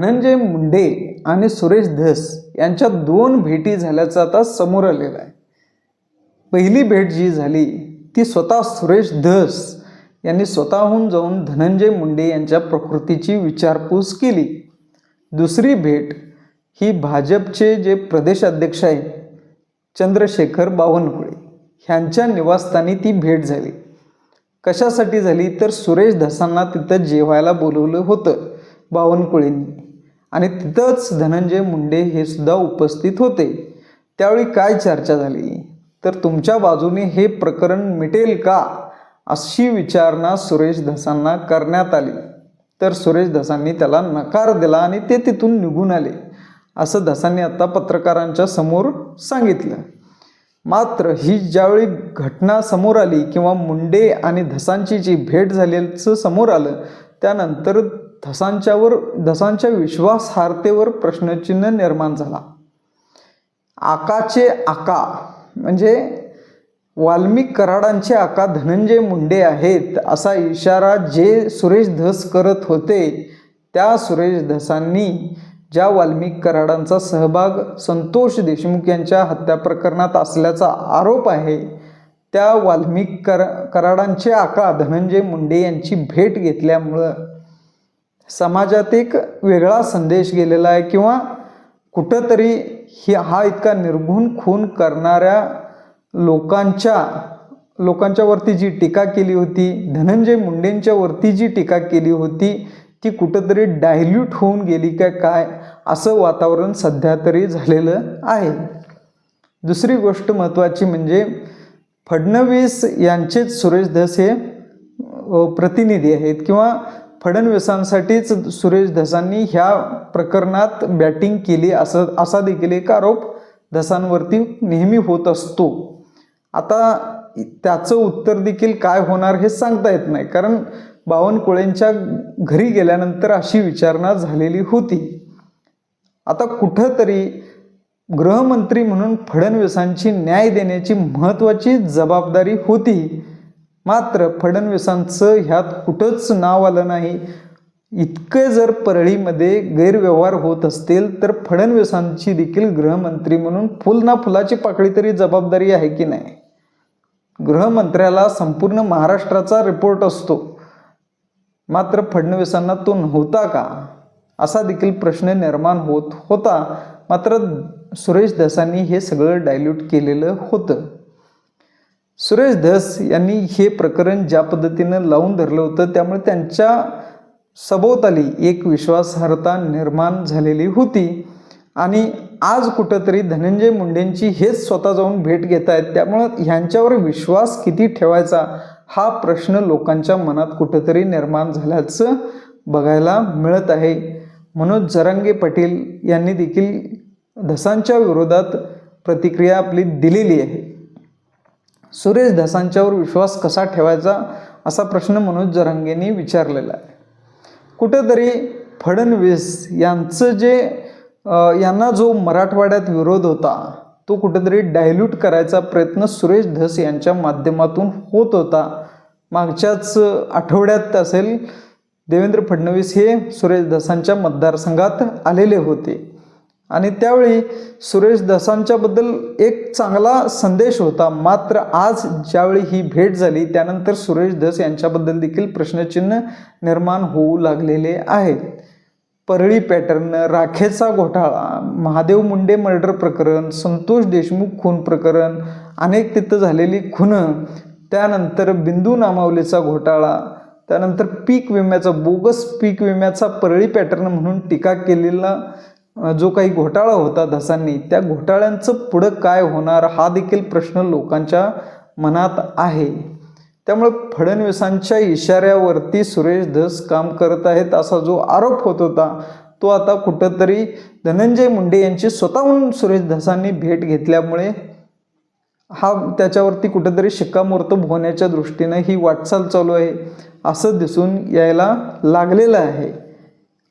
धनंजय मुंडे आणि सुरेश धस यांच्या दोन भेटी झाल्याचं आता समोर आलेलं आहे. पहिली भेट जी झाली ती स्वतः सुरेश धस यांनी स्वतःहून जाऊन धनंजय मुंडे यांच्या प्रकृतीची विचारपूस केली. दुसरी भेट ही भाजपचे जे प्रदेशाध्यक्ष आहेत चंद्रशेखर बावनकुळे ह्यांच्या निवासस्थानी ती भेट झाली. कशासाठी झाली? तर सुरेश धसांना तिथं जेवायला बोलवलं होतं बावनकुळेंनी. आणि तिथंच धनंजय मुंडे हे सुद्धा उपस्थित होते. त्यावेळी काय चर्चा झाली? तर तुमच्या बाजूने हे प्रकरण मिटेल का? अशी विचारणा सुरेश धसांना करण्यात आली. तर सुरेश धसांनी त्याला नकार दिला आणि ते तिथून निघून आले असं धसांनी आता पत्रकारांच्या समोर सांगितलं. मात्र ही ज्यावेळी घटना समोर आली किंवा मुंडे आणि धसांची जी भेट झाल्याचं समोर आलं त्यानंतर धसांच्यावर धसांच्या विश्वासार्हतेवर प्रश्नचिन्ह निर्माण झाला. आकाचे आका म्हणजे वाल्मिक कराडांचे आका धनंजय मुंडे आहेत असा इशारा जे सुरेश धस करत होते त्या सुरेश धसांनी ज्या वाल्मिक कराडांचा सहभाग संतोष देशमुख यांच्या हत्या प्रकरणात असल्याचा आरोप आहे त्या वाल्मिक कर कराडांचे आका धनंजय मुंडे यांची भेट घेतल्यामुळं समाजात एक वेगळा संदेश गेलेला आहे किंवा कुठंतरी ही हा इतका निर्घुण खून करणाऱ्या लोकांच्या लोकांच्यावरती जी टीका केली होती धनंजय मुंडेंच्यावरती जी टीका केली होती ती कुठंतरी डायल्यूट होऊन गेली काय काय? असं वातावरण सध्या तरी झालेलं आहे. दुसरी गोष्ट महत्त्वाची म्हणजे फडणवीस यांचेच सुरेश धस हे प्रतिनिधी आहेत किंवा फडणवीसांसाठीच सुरेश धसांनी ह्या प्रकरणात बॅटिंग केली असं असा देखील एक आरोप धसांवरती नेहमी होत असतो. आता त्याचं उत्तर देखील काय होणार हे सांगता येत नाही. कारण बावनकुळेंच्या घरी गेल्यानंतर अशी विचारणा झालेली होती. आता कुठंतरी गृहमंत्री म्हणून फडणवीसांची न्याय देण्याची महत्त्वाची जबाबदारी होती. मात्र फडणवीसांचं ह्यात कुठंच नाव आलं नाही. इतके जर परळीमध्ये गैरव्यवहार होत असतील तर फडणवीसांची देखील गृहमंत्री म्हणून फुल ना फुलाची पाकळी तरी जबाबदारी आहे की नाही? गृहमंत्र्याला संपूर्ण महाराष्ट्राचा रिपोर्ट असतो. मात्र फडणवीसांना तो नव्हता का? असा देखील प्रश्न निर्माण होत होता. मात्र सुरेश दसांनी हे सगळं डायल्यूट केलेलं होतं. सुरेश धस यांनी हे प्रकरण ज्या पद्धतीनं लावून धरलं होतं त्यामुळे त्यांच्या सभोवताली एक विश्वासार्हता निर्माण झालेली होती. आणि आज कुठंतरी धनंजय मुंडेंची हेच स्वतः जाऊन भेट घेत आहेत त्यामुळं ह्यांच्यावर विश्वास किती ठेवायचा हा प्रश्न लोकांच्या मनात कुठंतरी निर्माण झाल्याचं बघायला मिळत आहे. मनोज जरांगे पाटील यांनी देखील धसांच्या विरोधात प्रतिक्रिया आपली दिलेली आहे. सुरेश धसांच्यावर विश्वास कसा ठेवायचा असा प्रश्न मनोज जरांगेंनी विचारलेला आहे. कुठंतरी फडणवीस यांचं जे यांना जो मराठवाड्यात विरोध होता तो कुठंतरी डायल्यूट करायचा प्रयत्न सुरेश धस यांच्या माध्यमातून होत होता. मागच्याच आठवड्यात असेल देवेंद्र फडणवीस हे सुरेश धसांच्या मतदारसंघात आलेले होते. आणि त्यावेळी सुरेश दसांच्याबद्दल एक चांगला संदेश होता. मात्र आज ज्यावेळी ही भेट झाली त्यानंतर सुरेश धस यांच्याबद्दल देखील प्रश्नचिन्ह निर्माण होऊ लागलेले आहेत परळी पॅटर्न राखेचा घोटाळा महादेव मुंडे मर्डर प्रकरण संतोष देशमुख खून प्रकरण अनेक तिथं झालेली खुनं त्यानंतर बिंदू नामावलीचा घोटाळा त्यानंतर पीक विम्याचा बोगस पीक विम्याचा परळी पॅटर्न म्हणून टीका केलेला जो काही घोटाळा होता धसांनी त्या घोटाळ्यांचं पुढं काय होणार हा देखील प्रश्न लोकांच्या मनात आहे. त्यामुळे फडणवीसांच्या इशाऱ्यावरती सुरेश धस काम करत आहेत असा जो आरोप होत होता तो आता कुठंतरी धनंजय मुंडे यांची स्वतःहून सुरेश धसांनी भेट घेतल्यामुळे हा त्याच्यावरती कुठंतरी शिक्कामोर्तब होण्याच्या दृष्टीनं ही वाटचाल चालू आहे असं दिसून यायला लागलेलं आहे.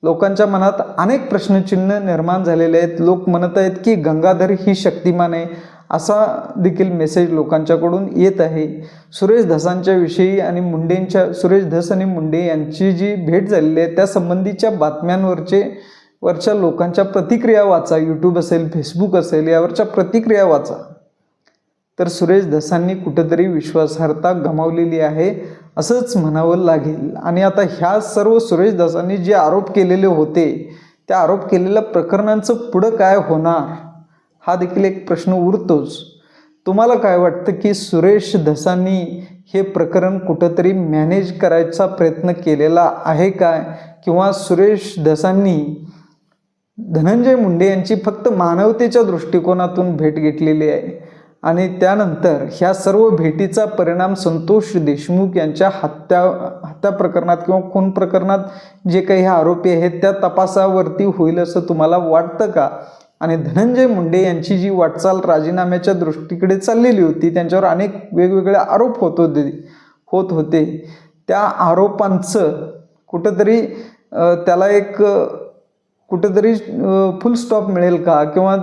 लोकांच्या मनात अनेक प्रश्नचिन्ह निर्माण झालेले आहेत. लोक म्हणत आहेत की गंगाधर ही शक्तिमान आहे. असा देखील मेसेज लोकांच्याकडून येत आहे. सुरेश धसांच्या विषयी आणि मुंडेंच्या सुरेश धस आणि मुंडे यांची जी भेट झालेली आहे त्या संबंधीच्या बातम्यांवरचे वरच्या लोकांच्या प्रतिक्रिया वाचा. यूट्यूब असेल फेसबुक असेल यावरच्या प्रतिक्रिया वाचा. तर सुरेश धसांनी कुठेतरी विश्वासार्हता गमावलेली आहे. असंच म्हणावं लागेल. आणि आता ह्या सर्व सुरेशदासांनी जे आरोप केलेले होते त्या आरोप केलेल्या प्रकरणांचं पुढं काय होणार? हा देखील एक प्रश्न उरतोच. तुम्हाला काय वाटतं की सुरेश धसांनी हे प्रकरण कुठंतरी मॅनेज करायचा प्रयत्न केलेला आहे काय? किंवा सुरेश धसांनी धनंजय मुंडे यांची फक्त मानवतेच्या दृष्टिकोनातून भेट घेतलेली आहे? आणि त्यानंतर ह्या सर्व भेटीचा परिणाम संतोष देशमुख यांच्या हत्या हत्या प्रकरणात किंवा खून प्रकरणात जे काही हे आरोपी आहेत त्या तपासावरती होईल असं तुम्हाला वाटतं का? आणि धनंजय मुंडे यांची जी वाटचाल राजीनाम्याच्या दृष्टीकडे चाललेली होती त्यांच्यावर अनेक वेगवेगळे आरोप होत होते होत होते. त्या आरोपांचं कुठंतरी त्याला एक कुठंतरी फुल स्टॉप मिळेल का? किंवा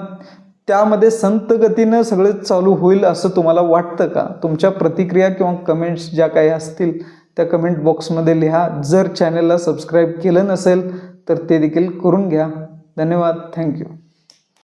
त्यामध्ये संत गतीनं सगळं चालू होईल असं तुम्हाला वाटतं का? तुमच्या प्रतिक्रिया किंवा कमेंट्स ज्या काही असतील त्या कमेंट बॉक्समध्ये लिहा. जर चॅनलला सबस्क्राईब केलं नसेल तर ते देखील करून घ्या. धन्यवाद. थँक्यू